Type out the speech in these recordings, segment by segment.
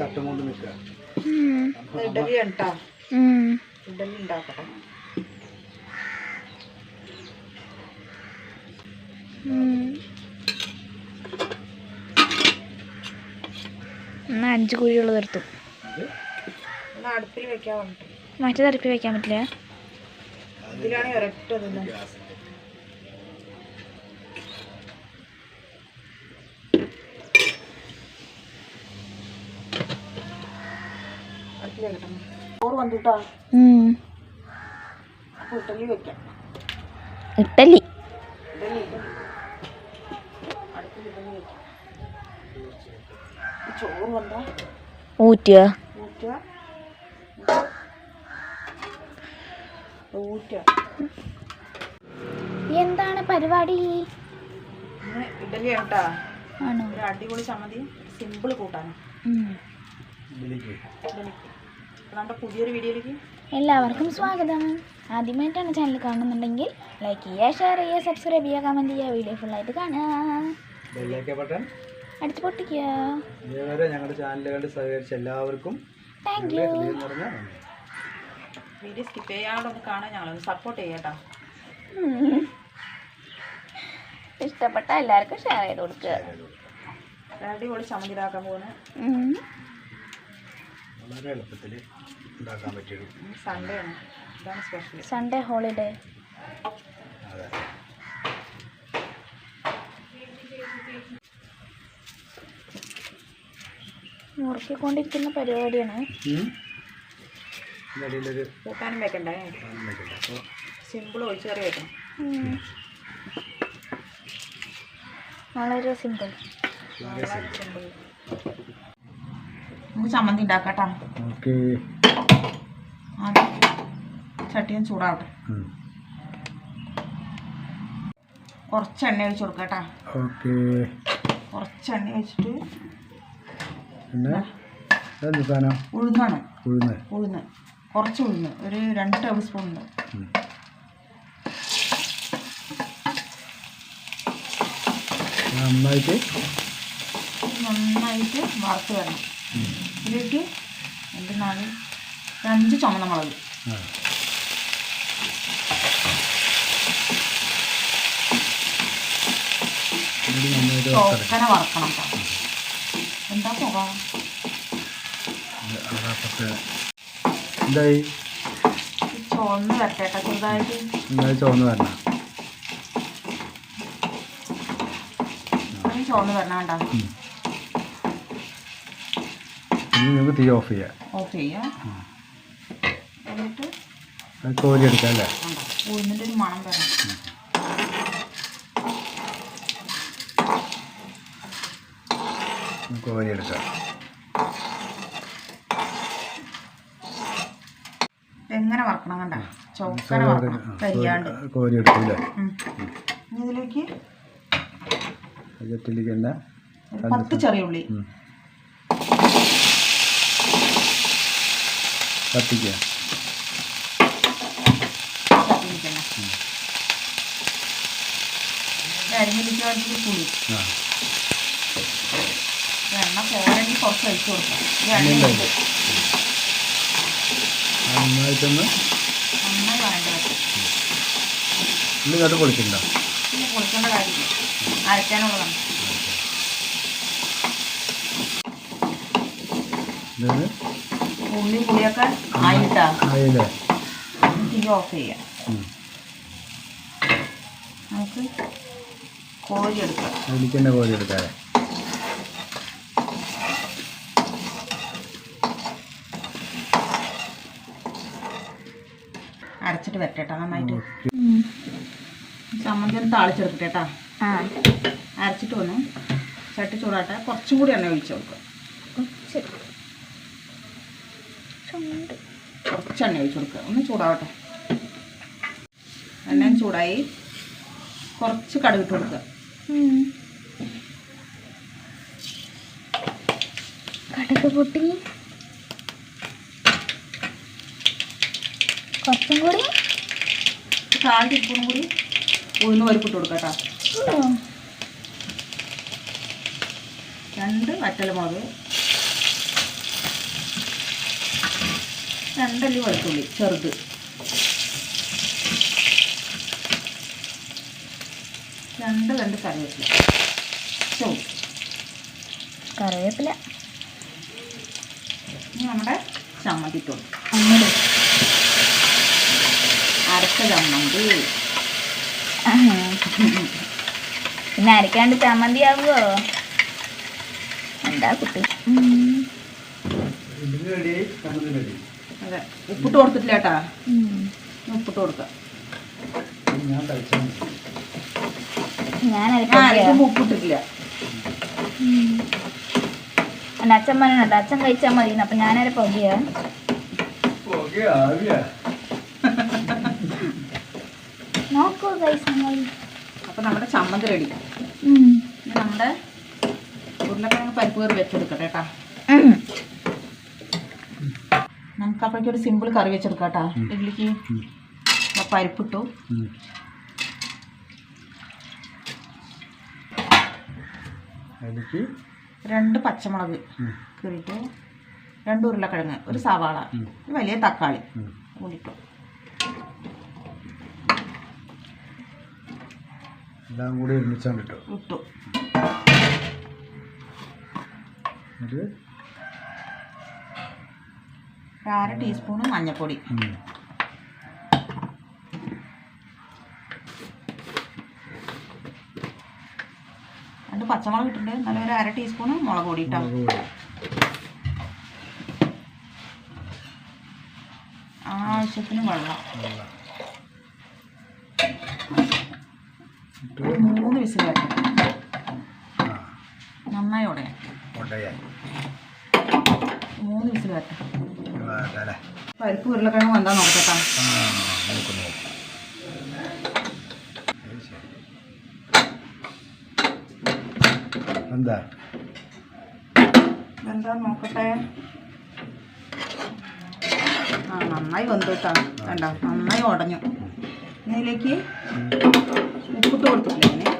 ഷർട്ടും കൊണ്ട് നിൽക്കുക. ഇഡലി കേട്ടോ ഇഡലി ഉണ്ടാക്കട്ടെ എന്നാ അഞ്ച് കുഴിയുള്ളത് എടുത്തു. മറ്റേ അടുപ്പിൽ വെക്കാൻ മറ്റേത് അടുപ്പിൽ വെക്കാൻ പറ്റില്ല. ഇതിലാണെങ്കിൽ ഒരൊറ്റ ചോറ് വന്നിട്ടാ? അപ്പോൾ ഇഡലി വെക്കാം. ഇഡലി ചോറ് വന്നാ? ഊറ്റുക. എന്താണ് പരിപാടി? ഇന്ന് ഇഡലി കേട്ടാ. അടിപൊളി ചമ്മതി സിമ്പിൾ അപ്പോൾ നമ്മുടെ പുതിയൊരു വീഡിയോയിലേക്ക് എല്ലാവർക്കും സ്വാഗതം. ആദ്യമായിട്ടാണ് ചാനൽ കാണുന്നുണ്ടെങ്കിൽ ലൈക്ക് ചെയ്യുക ഷെയർ ചെയ്യുക സബ്സ്ക്രൈബ് ചെയ്യുക കമന്റ് ചെയ്യുക വീഡിയോ ഫുള്ളായിട്ട് കാണുക. ബട്ടൺ അടിച്ച് പൊട്ടിക്കുക. ഇതുവരെ ഞങ്ങളുടെ ചാനൽ കണ്ട് സഹകരിച്ച എല്ലാവർക്കും താങ്ക് യു. വീഡിയോ സ്കിപ്പ് ചെയ്യാതെ ഒന്ന് കാണാൻ ഞങ്ങളൊന്ന് സപ്പോർട്ട് ചെയ്യാട്ടോ ഇഷ്ടപ്പെട്ട എല്ലാവർക്കും ഷെയർ ചെയ്ത് കൊടുക്കുക. അടിപൊളി ചമ്മന്തി ഇതാക്കാൻ പോകുന്നത്. വളരെ എളുപ്പത്തിൽ ഉണ്ടാക്കാൻ പറ്റിയൊരു സൺഡേ ആണ്. ഇതാണ് സ്പെഷ്യൽ സൺഡേ ഹോളിഡേ അതെ. മുറുക്കിക്കൊണ്ടിരിക്കുന്ന പരിപാടിയാണ്. കൂട്ടാനും വെക്കണ്ടേ? സിമ്പിൾ ഒഴിച്ചു കറി വെക്കണം. വളരെ സിമ്പിൾ വളരെ സിമ്പിൾ നമുക്ക് ചമ്മന്തി ഉണ്ടാക്കാട്ടോ ഓക്കെ ചട്ടിയും ചൂടാവട്ടെ. കുറച്ച് എണ്ണ ഒഴിച്ച് കൊടുക്കട്ടാ. കേട്ടോ ഓക്കെ. കുറച്ച് എണ്ണ ഒഴിച്ചിട്ട് പിന്നെ എന്ത് സാധനം? ഉഴുന്നാണ്. ഉഴുന്ന്. ഉഴുന്ന്. കുറച്ച് ഉഴുന്ന്. ഒരു രണ്ട് ടേബിൾ സ്പൂൺ ഉണ്ട്. നന്നായിട്ട് നന്നായിട്ട് വറുത്ത് വരണം. ഇതിലേക്ക് എന്തെന്നാണ് ഒരു അഞ്ച് ചുമന്ന മുളക്. ചോക്കന വറക്കണം എന്താ സ്വഭാവം ചോന്ന് വരട്ടെ ചെറുതായിട്ട്. ചോന്ന് വരണം? ചുവന്ന് വരണം. ഇനി നമുക്ക് തീ ഓഫ് ചെയ്യാം. ഓഫ് ചെയ്യാം. കോരി എടുക്കാം അല്ലേ? ഉഴുന്നിന്റെ ഒരു മണം വരണം. കോരി എടുക്കാം. എങ്ങനെ വറക്കണം കണ്ട? ചോക്കന വറക്കണം. കരിയാണ്ട്. കോരി എടുക്കില്ലേ ഇതിലേക്ക് പത്ത് ചെറിയ ഉള്ളി ഉം. കത്തിക്കുക ചട്ടിയിലേക്ക് തന്നെ അരിഞ്ഞിലേക്ക് വേണ്ടിയിട്ട് പുളി ആ എണ്ണ പോരെങ്കിൽ കുറച്ച് ഒഴിച്ച് കൊടുക്കാം ഈ എണ്ണ ഇല്ല, ഇത് നന്നായിട്ടൊന്ന് പൊളിക്കണ്ട. പൊളിക്കേണ്ട കാര്യമില്ല. അരയ്ക്കാനുള്ളതാണ്. ഇതാണ് ഉള്ളി പുളിയൊക്കെ ആയിട്ടാ. തീ ഓഫ് ചെയ്യാം. നമുക്ക് കോഴി എടുക്കാം. അതിലേക്ക് കോഴി എടുക്കാം അരച്ചിട്ട് വരട്ടെ നന്നായിട്ട്. ചമ്മന്തി താളിച്ചെടുക്കട്ടെ കേട്ടോ. ആ. അരച്ചിട്ട് വന്നു ചട്ടി ചൂടാട്ടെ. കുറച്ചും കൂടി എണ്ണ ഒഴിച്ച് കൊടുക്കുക ചുണ്ട് കുറച്ച് എണ്ണ ഒഴിച്ച് കൊടുക്കുക. ഒന്ന് ചൂടാവട്ടെ. എണ്ണയും ചൂടായി. കുറച്ച് കടുകിട്ട് കൊടുക്കുക. കടുക് പൊട്ടി. കുറച്ചും കൂടി. കാൽ ടീസ്പൂണും കൂടി ഉഴുന്ന് പരിപ്പിട്ട് കൊടുക്കുക കേട്ടോ. രണ്ട് വറ്റൽ വറ്റൽമുളക് രണ്ടല്ലി വെളുത്തുള്ളി ചെറുത്. രണ്ട് രണ്ട് കറിവേപ്പില. ചോ കറിവേപ്പില. ഇനി നമ്മുടെ ചമ്മന്തി ഇട്ടു അങ്ങനെ അരച്ച ചമ്മന്തി. പിന്നെ അരക്കാണ്ട് ചമ്മന്തി ആവുമോ എന്താ കുട്ടി? അതെ. ഉപ്പിട്ട് കൊടുത്തിട്ടില്ല കേട്ടാ ഉപ്പിട്ട് കൊടുക്കാം. ഉപ്പിട്ടിട്ടില്ല. എന്റെ അച്ഛൻ പറഞ്ഞിട്ടുണ്ട് അച്ഛൻ കഴിച്ചാൽ മതി അപ്പം ഞാനൊരു ഓക്കെ നോക്കൂ അപ്പം നമ്മുടെ ചമ്മന്തി റെഡി നമ്മുടെ ഉരുളക്കിഴങ്ങ് പരിപ്പ് കയറി വെച്ചെടുക്കട്ടെ കേട്ടാ. നമുക്ക് അപ്പോഴേക്കും ഒരു സിമ്പിൾ കറി വെച്ചെടുക്കാം കേട്ടോ ഇഡ്ലിക്ക് പരിപ്പിട്ടു. അതിലേക്ക് രണ്ട് പച്ചമുളക് കീറിട്ടു രണ്ട് ഉരുളക്കിഴങ്ങ് ഒരു സവാള ഒരു വലിയ തക്കാളി കൂടിട്ടു എല്ലാം കൂടി ഒരുമിച്ചാണ് ഇട്ടു. ഇട്ടു. ഒരു അര ടീസ്പൂൺ മഞ്ഞൾപ്പൊടി. രണ്ട് പച്ചമുളക് ഇട്ടിട്ടുണ്ട്. എന്നാലും ഒരു അര ടീസ്പൂൺ മുളക് പൊടി ഇട്ടോ. ആവശ്യത്തിന് വെള്ളം. മൂന്ന് വിസിൽ നന്നായി ഉടയാ മൂന്ന് വിസിൽ വരട്ടെ. പരിപ്പ് ഉരുളക്കിഴങ്ങ് എന്താ നോക്കട്ടെ. എന്താ? എന്താ നോക്കട്ടെ? ആ നന്നായി വെന്തു കേട്ടോ. കണ്ടോ? നന്നായി ഉടഞ്ഞു. ഇതിലേക്ക് ഉപ്പിട്ട് കൊടുത്തിട്ടില്ലേ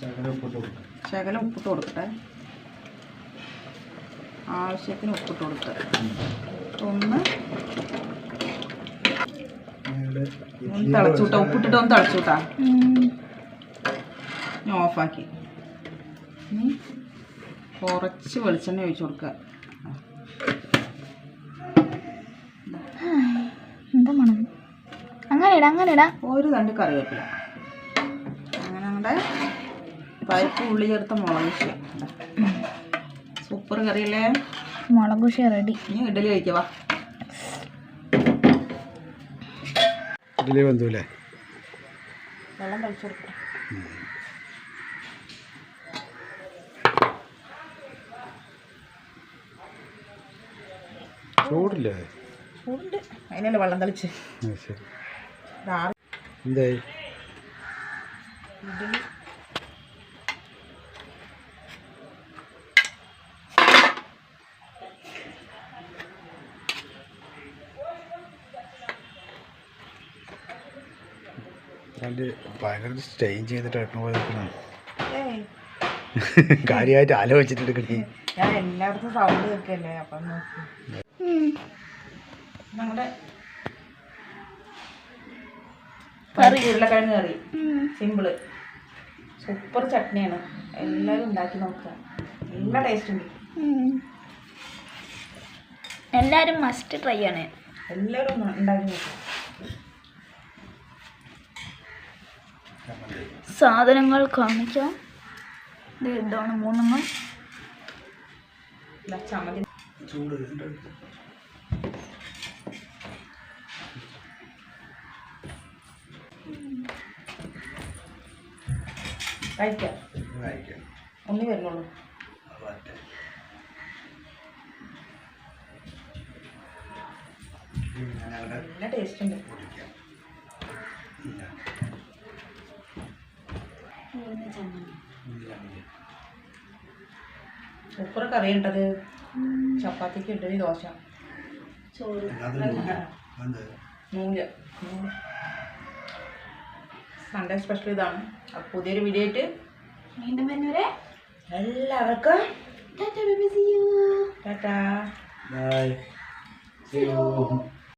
ശകലം ഉപ്പിട്ട് കൊടുക്കാം. കൊടുക്കട്ടെ. ആവശ്യത്തിന് ഉപ്പിട്ട് കൊടുത്ത്. ഒന്ന്. ഒന്ന് തിളച്ചുവിട്ടാ ഉപ്പിട്ടിട്ട് ഒന്ന് തിളച്ചുവിട്ടാ. ഇനി ഓഫാക്കി ഇനി കുറച്ച് വെളിച്ചെണ്ണ ഒഴിച്ചു കൊടുക്കുക. എന്താ മണം? അങ്ങനെ ഇടാം അങ്ങനെ ഇടാം. ഒരു തണ്ട് കറിവേപ്പില. അങ്ങനെ നമ്മുടെ പരിപ്പ് ഉള്ളി ചേർത്ത മുളക് സൂപ്പർ കറിയല്ലേ? മുളക് ഉഷ റെഡി ഇനി ഇഡലി കഴിക്കവാ ഇതിലേ ബന്ധുല്ലേ വെള്ളം കഴിച്ചു കൊടുക്കട്ടെ ചൂടില്ലേ? ചൂടുണ്ട്. അതിനല്ലേ വെള്ളം തളിച്ച്. എന്തായി? ഇഡലി അതിന്റെ ഭയങ്കര സ്റ്റെയിൻ ചെയ്തിട്ട് പോലെ നിൽക്കണം കാര്യമായിട്ട് ആലോചിച്ചിട്ട് എടുക്കണേ ഞാൻ എല്ലായിടത്തും സൗണ്ട് കേൾക്കല്ലേ അപ്പം നോക്കി. നമ്മുടെ കറി ഉരുളക്കിഴങ്ങ് കറി. Simple super ചട്നിയാണ്. എല്ലാവരും ഉണ്ടാക്കി നോക്കുക. നല്ല ടേസ്റ്റ് ഉണ്ട്. എല്ലാവരും മസ്റ്റ് ട്രൈ ആണ്. എല്ലാവരും ഉണ്ടാക്കി നോക്കുക സാധനങ്ങൾ കാണിക്കാം. ഇത് ഇതാണ് മൂന്നെണ്ണം. കഴിക്കാം. ഒന്നേ വരുന്നുള്ളൂ. നല്ല ടേസ്റ്റ് ഉണ്ട്. സൂപ്പർ കറി ഉണ്ടത് ചപ്പാത്തിക്ക് ഇഡലി ദോശ. ചോറ്. നൂൽ. സൺഡേ സ്പെഷ്യൽ ഇതാണ്. അപ്പോൾ പുതിയൊരു വീഡിയോ ആയിട്ട് വീണ്ടും വരുന്നവരെ എല്ലാവർക്കും tata bye see you tata. Bye അയ്യോ